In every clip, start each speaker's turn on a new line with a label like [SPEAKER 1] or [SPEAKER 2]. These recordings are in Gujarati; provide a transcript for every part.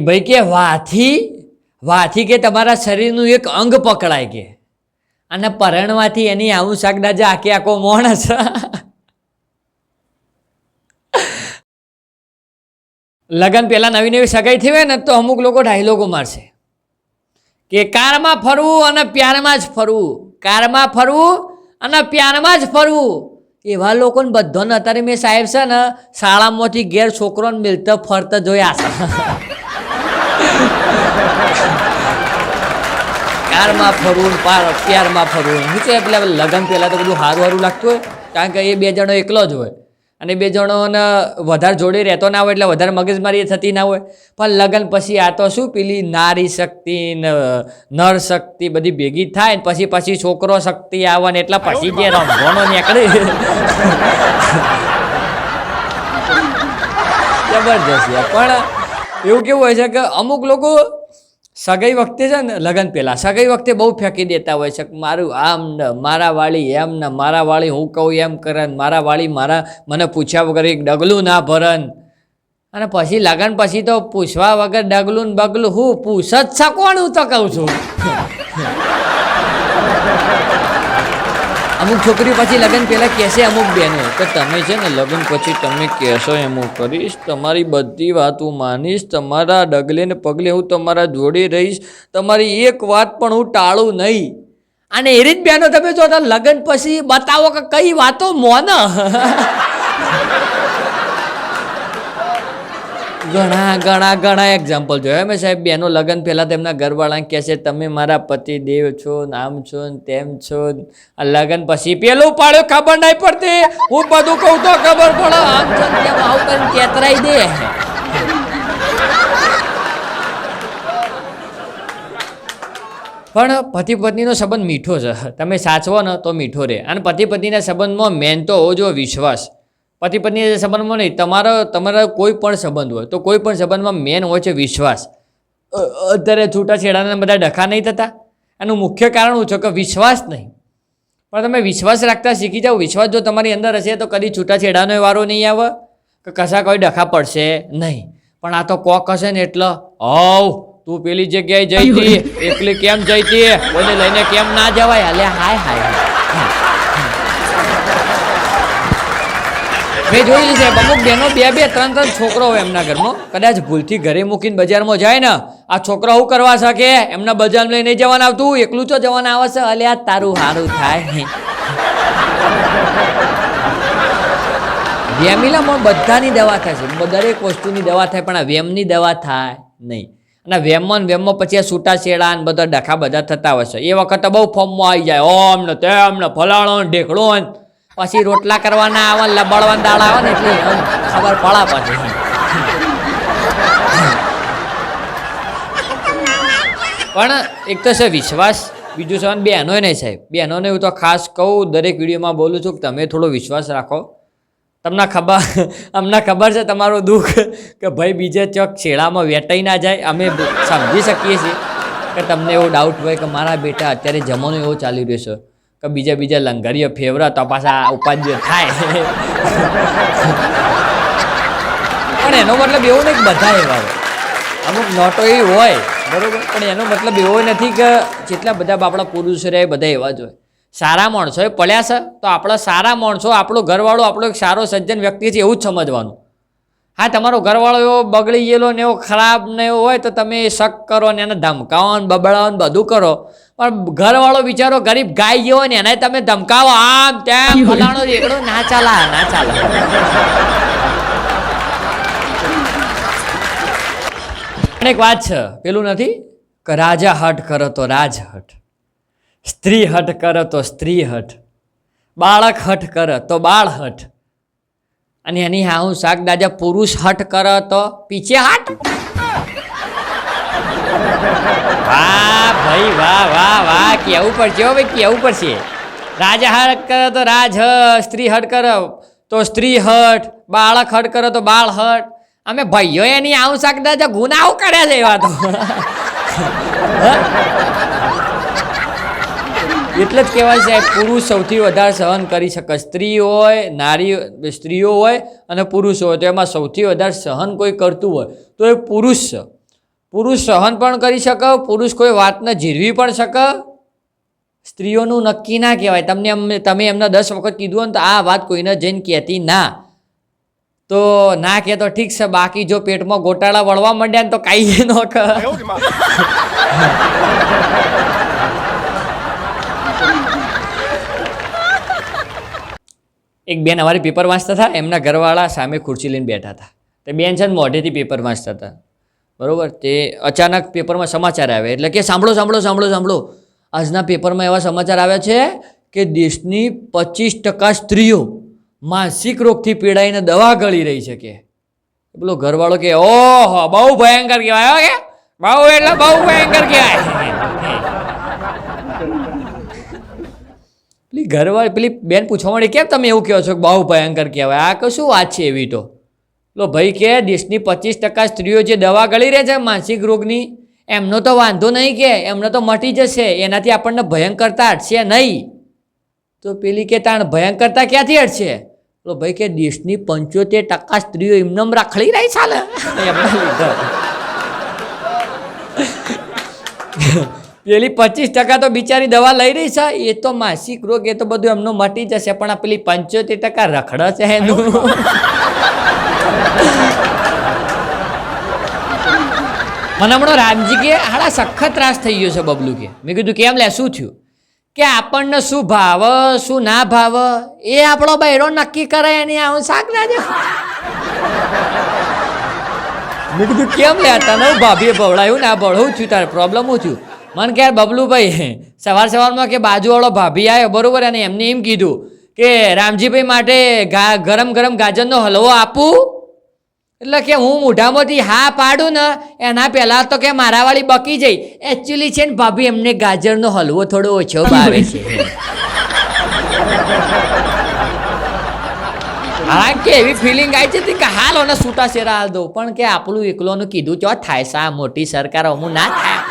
[SPEAKER 1] ભાઈ કે વાથી વાથી કે તમારા શરીરનું એક અંગ પકડાય કે. અને પરણવાથી એની આવું જે આખે આખો માણસ લગન પહેલા નવી નવી સગાઈ થઈ હોય ને તો અમુક લોકો ડાયલોગો મારશે. કે કારમાં ફરવું અને પ્યારમાં જ ફરવું. કારમાં ફરવું અને પ્યારમાં જ ફરવું. એવા લોકોને બધાને અત્યારે મેં સાહેબ છે ને, શાળામાંથી ઘેર છોકરોને મિલતા ફરતા જોયા છે. કારમાં ફરવું પાર પ્યારમાં ફરવું શું છે એટલે લગ્ન પહેલાં તો બધું સારું સારું લાગતું હોય, કારણ કે એ બે જણો એકલો જ હોય. અને બે જણોને વધારે જોડે રહેતો ના હોય એટલે વધારે મગજમારી થતી ના હોય. પણ લગ્ન પછી આ તો શું, પેલી નારી શક્તિ નર શક્તિ બધી ભેગી થાય ને પછી પછી છોકરો શક્તિ આવે ને એટલા પછી જે રમવાનો નીકળે. જબરજસ્ત પણ એવું કેવું હોય છે કે અમુક લોકો સગાઈ વખતે છે ને લગ્ન પહેલાં, સગાઈ વખતે બહુ ફેંકી દેતા હોય છે મારું આમ ને, મારા વાળી એમ ને, મારા વાળી હું કહું એમ કરે મારા વાળી મારા, મને પૂછ્યા વગર એક ડગલું ના ભરન. અને પછી લગ્ન પછી તો પૂછવા વગર ડગલું ને બગલું હું પૂછ જ શકવાનું તો કહું છું? અમુક છોકરીઓ પછી લગ્ન પહેલાં કહેશે અમુક બહેનો કે તમે છે ને લગ્ન પછી તમે કહેશો એમ કરીશ, તમારી બધી વાત હું માનીશ, તમારા ડગલે ને પગલે હું તમારા જોડે રહીશ, તમારી એક વાત પણ હું ટાળું નહીં. અને એ રીત બહેનો તમે જો લગ્ન પછી બતાવો કે કઈ વાતો મોન. ઘણા ઘણા ઘણા એક્ઝામ્પલ જોયા મેં સાહેબ. બેનો લગ્ન પહેલાં તેમના ઘરવાળા કહે છે, તમે મારા પતિ દેવ છો ને આમ છો ને તેમ છો. આ લગ્ન પછી પેલું પાડ્યો, ખબર નહીં પડતી. હું બધું કહું તો ખબર પડે. આમ છો તેમ, આવું કરીને કેતરાઈ દે. પણ પતિ પત્નીનો સંબંધ મીઠો છે. તમે સાચવો ને તો મીઠો રહે. અને પતિ પત્નીના સંબંધમાં મેન તો હોવો જોઈએ વિશ્વાસ. પતિ પત્ની સંબંધમાં નહીં તમારો તમારા કોઈ પણ સંબંધ હોય તો કોઈ પણ સંબંધમાં મેન હોય છે વિશ્વાસ. અત્યારે છૂટાછેડાના બધા ડખા નહીં થતા. એનું મુખ્ય કારણ હું છે કે વિશ્વાસ નહીં. પણ તમે વિશ્વાસ રાખતા શીખી જાઓ. વિશ્વાસ જો તમારી અંદર હશે તો કદી છૂટાછેડાનો વારો નહીં આવે કે કશા કોઈ ડખા પડશે નહીં. પણ આ તો કોક હશે ને એટલે હવ તું પેલી જગ્યાએ જઈ હતી એકલી કેમ જઈ હતી? કોઈને લઈને કેમ ના જવાય? હાલે હાય હાય. મેં જોયેલી છે, અમુક બહેનો બે બે ત્રણ ત્રણ છોકરો હોય એમના ઘરમાં. કદાચ ભૂલથી ઘરે મૂકીને બજારમાં જાય ને, આ છોકરા શું કરવા શકે? એમના બજાર લઈને નહીં જવાનું આવતું? એકલું તો જવાનું આવે છે અલ્યા તારું સારું થાય. વેમિલામાં બધાની દવા થાય છે. દરેક વસ્તુની દવા થાય, પણ આ વેમની દવા થાય નહીં. અને વેમમાં વેમમાં પછી આ છૂટાછેડા ને બધા ડખા બધા થતા હોય છે. એ વખતે બહુ ફોર્મમાં આવી જાય. ઓમ ને તેમ ને ફલાણો ને ઢેકળો ને પછી રોટલા કરવાના આવે લબડવા દાળ આવે ને એટલે ખબર પડા પછી. પણ એક તો છે વિશ્વાસ, બીજું છે બહેનો નહીં સાહેબ. બહેનોને હું તો ખાસ કહું, દરેક વિડીયોમાં બોલું છું કે તમે થોડો વિશ્વાસ રાખો. તમને ખબર, અમને ખબર છે તમારું દુઃખ કે ભાઈ બીજે ચોક છેડામાં વેટાઈ ના જાય. અમે સમજી શકીએ છીએ કે તમને એવો ડાઉટ હોય કે મારા બેટા અત્યારે જમાનો એવો ચાલી રહ્યો છે. કે બીજા બીજા લંગરીઓ ફેવરા તો પાછા ઉપાધ્ય થાય. પણ એનો મતલબ એવો નહીં બધા એવા હોય. અમુક નોટો એ હોય, બરાબર? પણ એનો મતલબ એવો નથી કે જેટલા બધા આપણા પુરુષો રહે બધા એવા જ હોય. સારા માણસો એ પડ્યા છે, તો આપણા સારા માણસો, આપણો ઘરવાળો, આપણો એક સારો સજ્જન વ્યક્તિ છે એવું જ સમજવાનું. હા તમારો ઘરવાળો એવો બગડી ગયેલો ને એવો ખરાબ ને એવો હોય તો તમે શક કરો ને એને ધમકાવો ને બબડાવો ને બધું કરો. પણ ઘરવાળો બિચારો ગરીબ ગાય ગયો ને એને તમે ધમકાવો આમ તેમ ફલાણો રેકડો ના ચાલા ના ચાલે. પણ એક વાત છે પેલું નથી? કે રાજા હટ કરો તો રાજ હટ સ્ત્રી હટ કરો તો સ્ત્રી હટ બાળક હટ કરે તો બાળ હટ અને એની હા, હું શાક દાદા પુરુષ હટ કરો તો પીછે હટ. વાહ ભાઈ, વાહ વાહ વાહ, કેવું પડશે હો ભાઈ, કેવું પડશે? રાજા હટ કરે તો રાજ હટ સ્ત્રી હટ કરે તો સ્ત્રી હટ બાળક હટ કરે તો બાળ હટ અમે ભાઈઓ એની આવું શાક દાદા ગુનાઓ કર્યા છે એવા તો એટલે જ કહેવાય છે, પુરુષ સૌથી વધારે સહન કરી શકે. સ્ત્રી હોય, નારી, સ્ત્રીઓ હોય અને પુરુષ હોય, તો એમાં સૌથી વધારે સહન કોઈ કરતું હોય, તો એ પુરુષ. પુરુષ સહન પણ કરી શકે, પુરુષ કોઈ વાતને જીરવી પણ શકે. સ્ત્રીઓનું નક્કી ના કહેવાય. તમને અમને તમે એમને દસ વખત કીધું હોય તો આ વાત કોઈને જઈને કહેતી ના. તો ના કહે તો ઠીક છે, બાકી જો પેટમાં ગોટાળા વળવા માંડ્યા ને તો કાંઈ ન એક બેન અમારી પેપર વાંચતા હતા, એમના ઘરવાળા સામે ખુરશી લઈને બેઠા હતા. તે બેન છે ને મોઢેથી પેપર વાંચતા હતા. બરોબર? તે અચાનક પેપરમાં સમાચાર આવે એટલે કે સાંભળો સાંભળો સાંભળો સાંભળો. આજના પેપરમાં એવા સમાચાર આવ્યા છે કે દેશની પચીસ ટકા સ્ત્રીઓ માનસિક રોગથી પીડાઈને દવા ગળી રહી છે કે. પેલો ઘરવાળો કે, ઓહો, બહુ ભયંકર કહેવાય કે. બહુ એટલે બહુ ભયંકર કહેવાય. પેલી ઘરવાળી, પેલી બેન પૂછવા મળી કેમ તમે એવું કહો છો કે બહુ ભયંકર કહેવાય? આ કશું વાત છે એવી તો. લો ભાઈ કે દેશની પચીસ ટકા સ્ત્રીઓ જે દવા ગળી રહે છે માનસિક રોગની, એમનો તો વાંધો નહીં કે, એમનો તો મટી જશે, એનાથી આપણને ભયંકરતા હટશે નહીં. તો પેલી કે તાણ ભયંકરતા ક્યાંથી હટશે? તો ભાઈ કે દેશની પંચોતેર ટકા સ્ત્રીઓ એમનેમ રાખડી રહી ચાલે એમના લીધે પેલી પચીસ ટકા તો બિચારી દવા લઈ રહી છે. એ તો માસિક રોગ એ તો બધું એમનો મટી જશે પણ આ પેલી પંચોતેર ટકા રખડ છે એનું. મને હમણાં રામજી કે હાડા સખત ત્રાસ થઈ ગયો છે બબલુ કે. મેં કીધું કેમ લે શું થયું? કે આપણને શું ભાવ શું ના ભાવ એ આપણો બૈરો નક્કી કરે એની આવું શાક ના મેં કીધું કેમ લે તને ભાભીએ ભવડાયું ને આ ભવડાવું થયું તારે પ્રોબ્લેમ હું થયું? મને કે બબલુભાઈ, સવાર સવારમાં કે બાજુવાળો ભાભી આવ્યો બરોબર? અને એમને એમ કીધું કે રામજીભાઈ માટે ગરમ ગરમ ગાજરનો હલવો આપું. એટલે કે હું મોઢામાંથી હા પાડું ને, એના પહેલાં તો કે મારાવાળી બકી જઈ. એકચ્યુઅલી છે ને ભાભી એમને ગાજરનો હલવો થોડો ઓછો ભાવે છે. હા, કે એવી ફિલિંગ આવી છે કે હાલ અને છૂટા શેરા હાલ દઉં. પણ કે આપણું એકલોનું કીધું, ચો થાય સા, મોટી સરકાર હું ના થાય.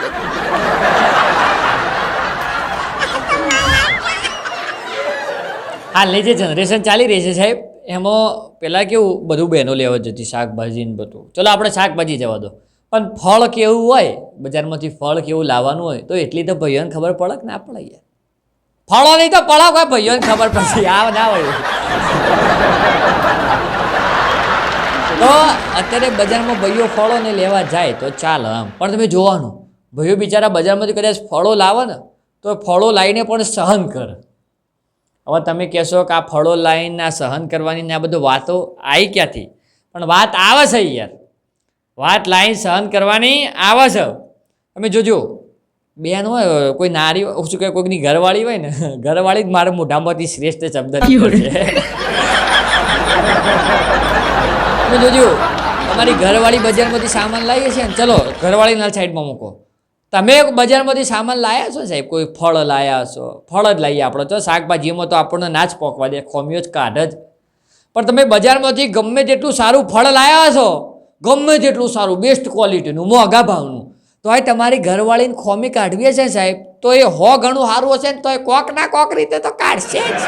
[SPEAKER 1] હાલની જે જનરેશન ચાલી રહી છે સાહેબ, એમાં પહેલાં કેવું, બધું બહેનો લેવા જતી, શાકભાજી ને બધું. ચલો, આપણે શાકભાજી જવા દો. પણ ફળ કેવું હોય, બજારમાંથી ફળ કેવું લાવવાનું હોય, તો એટલી તો ભાઈઓને ખબર પડે કે ના પડે યાર. ફળો નહીં તો પડો કોઈ ભાઈઓને ખબર પડશે આ ના હોય. તો અત્યારે બજારમાં ભાઈઓ ફળો ને લેવા જાય તો ચાલ આમ. પણ તમે જોવાનું, ભાઈઓ બિચારા બજારમાંથી કદાચ ફળો લાવે ને, તો ફળો લાવીને પણ સહન કરે. હવે તમે કહેશો કે આ ફળો લાઈન આ સહન કરવાની ને આ બધું વાતો આવી ક્યાંથી? પણ વાત આવે છે યાર. વાત લાઈન સહન કરવાની આવે છે. તમે જોજો બેન હોય કોઈ નારી હોય, શું કહે કોઈકની ઘરવાળી હોય ને ઘરવાળી જ મારા મોઢામાંથી શ્રેષ્ઠ શબ્દ તમે જોજો અમારી ઘરવાળી બજારમાંથી સામાન લાવીએ છીએ ને ચલો ઘરવાળીના સાઈડમાં મૂકો. તમે બજારમાંથી સામાન લાયા છો સાહેબ? કોઈ ફળ લાયા છો? ફળ જ લાવીએ આપણે તો. શાકભાજીમાં તો આપણને ના જ પોકવા દે. ખોમીઓ જ, કાઢ જ. પણ તમે બજારમાંથી ગમે તેટલું સારું ફળ લાયા છો, ગમે તેટલું સારું બેસ્ટ ક્વોલિટીનું મોંઘા ભાવનું, તો એ તમારી ઘરવાળીને ખોમી કાઢવીએ છે સાહેબ? તો એ હો ઘણું સારું હશે ને તો એ કોક ના કોક રીતે તો કાઢશે જ.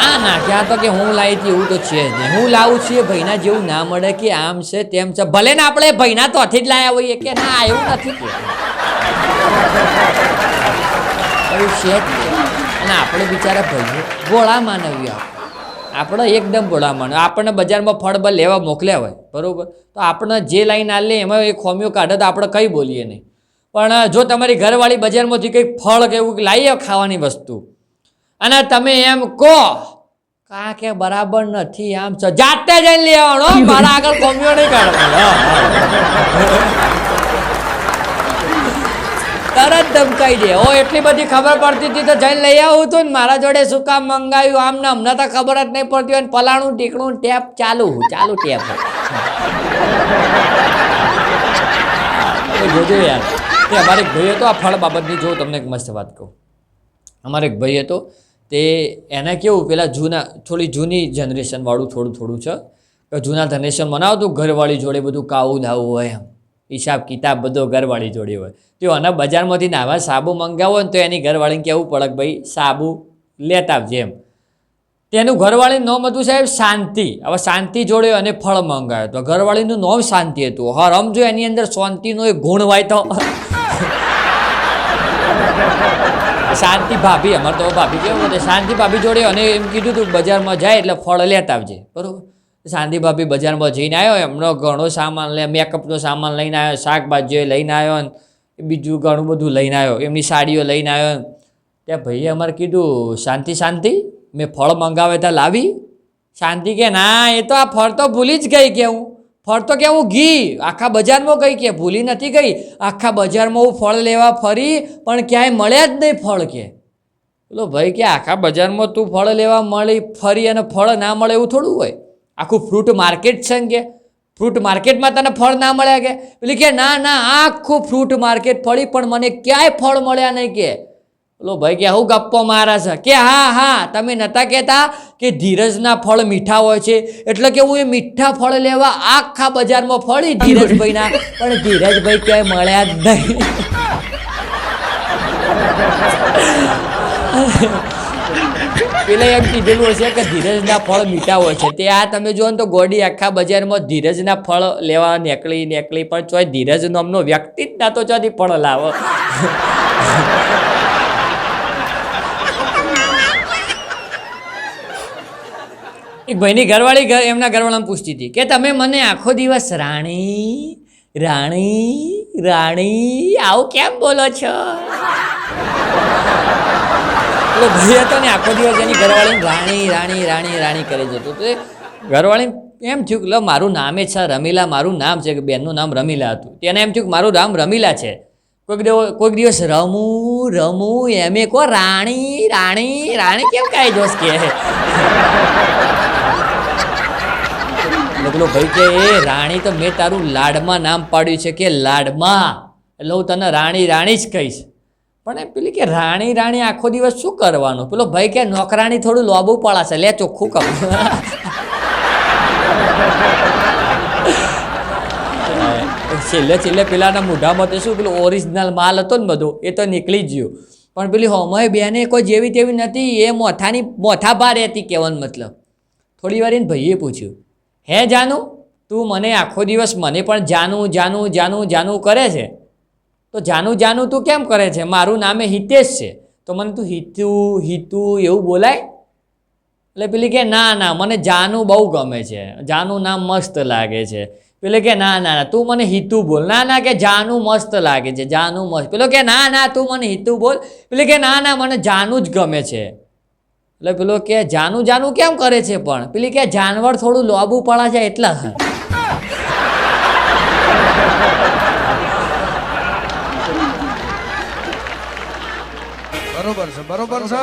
[SPEAKER 1] ના ના, ક્યાં તો કે હું લાવી હતી એવું તો છે જ નહીં. હું લાવું છું એ ભાઈના જેવું ના મળે કે આમ છે તેમ છે. ભલે ને આપણે ભાઈના તો જ લાયા હોઈએ કે ના, એવું નથી એવું છે અને આપણે બિચારા ભાઈઓ ગોળા માનવીઓ આપણે એકદમ ભોળા માનવ આપણને બજારમાં ફળ બળ લેવા મોકલ્યા હોય, બરાબર? તો આપણે જે લાઈન આલે એમાં એ ખોમીઓ કાઢે તો આપણે કંઈ બોલીએ નહીં. પણ જો તમારી ઘરવાળી બજારમાંથી કંઈક ફળ કે એવું લાવીએ ખાવાની વસ્તુ. અને તમે એમ કહો કા કે બરાબર નથી. આમ છે જાતે જઈને લઈ આવવાનો મારા આગળ કોમ્યો નહીં કાઢવાનો તરત ધમકાઈ દે. ઓ એટલી બધી ખબર પડતી હતી તો જઈને લઈ આવું હતું ને. મારા જોડે શું કામ મંગાવ્યું? આમ ને હમણાં તો ખબર જ નહીં પડતી હોય ને. પલાણું, ટીકણું, ટેપ ચાલુ ચાલુ ટેપ જોજો યાર. અમારે એક ભાઈ હતો આ ફળ બાબતની જો તમને એક મસ્ત વાત કહું. અમારે એક ભાઈ હતો તે એને કેવું, પેલા જૂના, થોડી જૂની જનરેશનવાળું થોડું થોડું છે. કે જૂના જનરેશન મનાવતું ઘરવાળી જોડે બધું કાવું દાવું હોય એમ, હિસાબ કિતાબ બધો ઘરવાળી જોડે હોય. તો અને બજારમાંથી નાવા સાબુ મંગાવો ને તો એની ઘરવાળીને કહેવું પડે ભાઈ, સાબુ લેતા આવજે એમ. તેનું ઘરવાળીનું નોમ હતું સાહેબ શાંતિ. હવે શાંતિ જોડે અને ફળ મંગાવ્યો તો ઘરવાળીનું નોમ શાંતિ હતું. હા રમજો એની અંદર શાંતિનો એક ગુણ હોય તો શાંતિ ભાભી, અમારે તો ભાભી કેવું હતું? શાંતિ ભાભી જોડે અને એમ કીધું હતું બજારમાં જાય એટલે ફળ લેતા આવજે. બરાબર? શાંતિ ભાભી બજારમાં જઈને આવ્યો, એમનો ઘણો સામાન લે મેકઅપનો સામાન લઈને આવ્યો, શાકભાજીઓ લઈને આવ્યો ને બીજું ઘણું બધું લઈને આવ્યો, એમની સાડીઓ લઈને આવ્યો ત્યાં ભાઈએ અમારે કીધું, શાંતિ શાંતિ, મેં ફળ મંગાવે ત્યાં લાવી. શાંતિ કે? ના, એ તો આ ફળ તો ભૂલી જ ગઈ કે હું. ફળ તો કે હું ઘી. આખા બજારમાં ગઈ કે, ભૂલી નથી ગઈ. આખા બજારમાં હું ફળ લેવા ફરી, પણ ક્યાંય મળ્યા જ નહીં ફળ કે. બોલો, ભાઈ, કે આખા બજારમાં તું ફળ લેવા મળી, ફરી અને ફળ ના મળે એવું થોડું હોય? આખું ફ્રૂટ માર્કેટ છે કે? ફ્રૂટ માર્કેટમાં તને ફળ ના મળ્યા કે? પેલી કે, ના ના, આખું ફ્રૂટ માર્કેટ ફળી પણ મને ક્યાંય ફળ મળ્યા નહીં કે. બોલો, ભાઈ, કે હું ગપ્પો મારા છે? કે, હા હા, તમે નહોતા કહેતા કે ધીરજના ફળ મીઠા હોય છે? એટલે કે હું એ મીઠા ફળ લેવા આખા બજારમાં ફળી ધીરજભાઈના, પણ ધીરજભાઈ ક્યાંય મળ્યા જ નહીં. પેલા એમ કીધેલું હશે કે ધીરજના ફળ મીઠા હોય છે. તે આ તમે જુઓ ને તો ગોડી આખા બજારમાં ધીરજના ફળ લેવા નીકળી નીકળી, પણ ચોય ધીરજ નામનો વ્યક્તિ જ ના તો ચોથી ફળ લાવો. એક ભાઈની ઘરવાળી ઘર એમના ઘરવાળાને પૂછતી હતી કે તમે મને આખો દિવસ રાણી રાણી રાણી આવું કેમ બોલો છો? એટલે ભાઈ હતો ને આખો દિવસ એની ઘરવાળીને રાણી રાણી રાણી રાણી કરી જતો તો એ ઘરવાળીને એમ થયું કે લો, મારું નામે છે રમીલા, મારું નામ છે કે બેનનું નામ રમીલા હતું. તેને એમ થયું કે મારું નામ રમીલા છે. કોઈક દિવસ કોઈક દિવસ રમું રમું એ કો રાણી રાણી રાણી કેમ કાંઈ જોશ કે? પેલો ભાઈ કે, એ રાણી તો મેં તારું લાડમાં નામ પાડ્યું છે કે લાડમાં? એટલે હું તને રાણી રાણી જ કહીશ. પણ એ પેલી કે, રાણી રાણી આખો દિવસ શું કરવાનું? પેલો ભાઈ કે, નોકરાણી થોડું લોબું પડાશે લે ચોખ્ખું કહું. છેલ્લે છેલ્લે પેલાના મોઢામાં તો શું, પેલું ઓરિજિનલ માલ હતો ને બધો, એ તો નીકળી જ ગયો. પણ પેલી હોમય બેને કોઈ જેવી તેવી નથી, એ મોથાની મોથા ભાર હતી કહેવાનું મતલબ. થોડી વાર એને ભાઈએ પૂછ્યું હે જાનું, તું મને આખો દિવસ મને પણ જાનું જાનું જાનું જાનું કરે છે? તો જાનું જાનું તું કેમ કરે છે? મારું નામે હિતેશ છે. તો મને તું હિતું હિતું એવું બોલાય? એટલે પેલી કે, ના ના, મને જાનું બહુ ગમે છે. જાનું નામ મસ્ત લાગે છે. પેલે કે, ના ના ના, તું મને હિતું બોલ. ના ના, કે જાનું મસ્ત લાગે છે, જાનું મસ્ત. પેલો કે, ના ના, તું મને હિતું બોલ. પેલે કે, ના ના, મને જાનું જ ગમે છે. એટલે પેલો કે, જાનું જાનું કેમ કરે છે પણ? પેલી કે, જાનવર થોડું લોબું પડા છે એટલા
[SPEAKER 2] બરોબર છે બરોબર છે